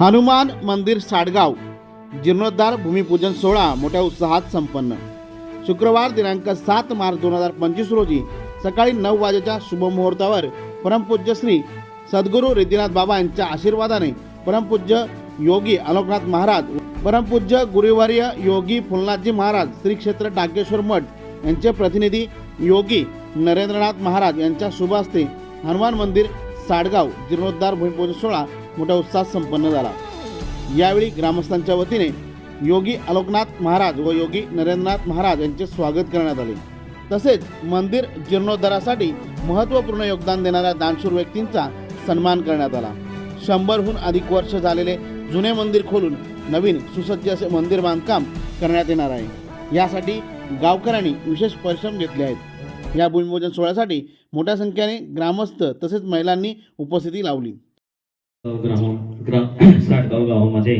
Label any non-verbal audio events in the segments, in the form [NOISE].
हनुमान मंदिर साडगाव जीर्णोद्धार भूमिपूजन सोहळा मोठ्या उत्साहात संपन्न. शुक्रवार दिनांक सात मार्च दोन हजार पंचवीस रोजी सकाळी नऊ वाजेच्या शुभमुहूर्तावर परमपूज्य श्री सद्गुरू रिद्धिनाथ बाबा यांच्या आशीर्वादाने परमपूज्य योगी अलोकनाथ महाराज परमपूज्य गुरुवर्य योगी फुलनाथजी महाराज श्री क्षेत्र टाकेश्वर मठ यांचे प्रतिनिधी योगी नरेंद्रनाथ महाराज यांच्या शुभ हस्ते हनुमान मंदिर साडगाव जीर्णोद्धार भूमिपूजन सोहळा मोठ्या उत्साहात संपन्न झाला. यावेळी ग्रामस्थांच्या वतीने योगी अलोकनाथ महाराज व योगी नरेंद्रनाथ महाराज यांचे स्वागत करण्यात आले. तसेच मंदिर जीर्णोद्धारासाठी महत्त्वपूर्ण योगदान देणाऱ्या दानशूर व्यक्तींचा सन्मान करण्यात आला. शंभरहून अधिक वर्ष झालेले जुने मंदिर खोलून नवीन सुसज्ज असे मंदिर बांधकाम करण्यात येणार आहे. यासाठी गावकऱ्यांनी विशेष परिश्रम घेतले आहेत. या भूमिपूजन सोहळ्यासाठी मोठ्या संख्येने ग्रामस्थ तसेच महिलांनी उपस्थिती लावली. ग्राम [CLEARS THROAT] गावामध्ये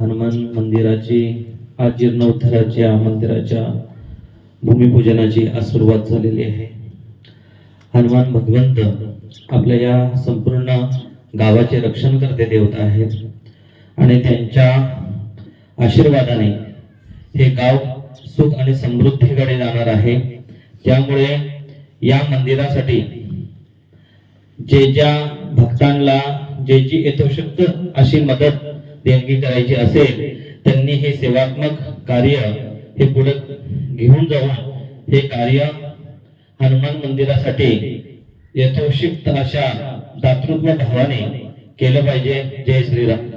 हनुमान मंदिराची आज जीर्णोद्धाराच्या मंदिराच्या भूमिपूजनाची आज सुरुवात झालेली आहे. हनुमान भगवंत आपल्या या संपूर्ण गावाचे रक्षण करते देवता आहेत. आणि त्यांच्या आशीर्वादाने हे गाव सुख आणि समृद्धीकडे जाणार आहे. त्यामुळे या मंदिरासाठी जे ज्या भक्तांना जे जी यथोशक्त अशी मदत देणगी करायची असेल त्यांनी हे सेवात्मक कार्य हे पुढे घेऊन जाऊन हे कार्य हनुमान मंदिरासाठी यथोशिक्त अशा दातृत्व भावाने केलं पाहिजे. जय श्रीराम.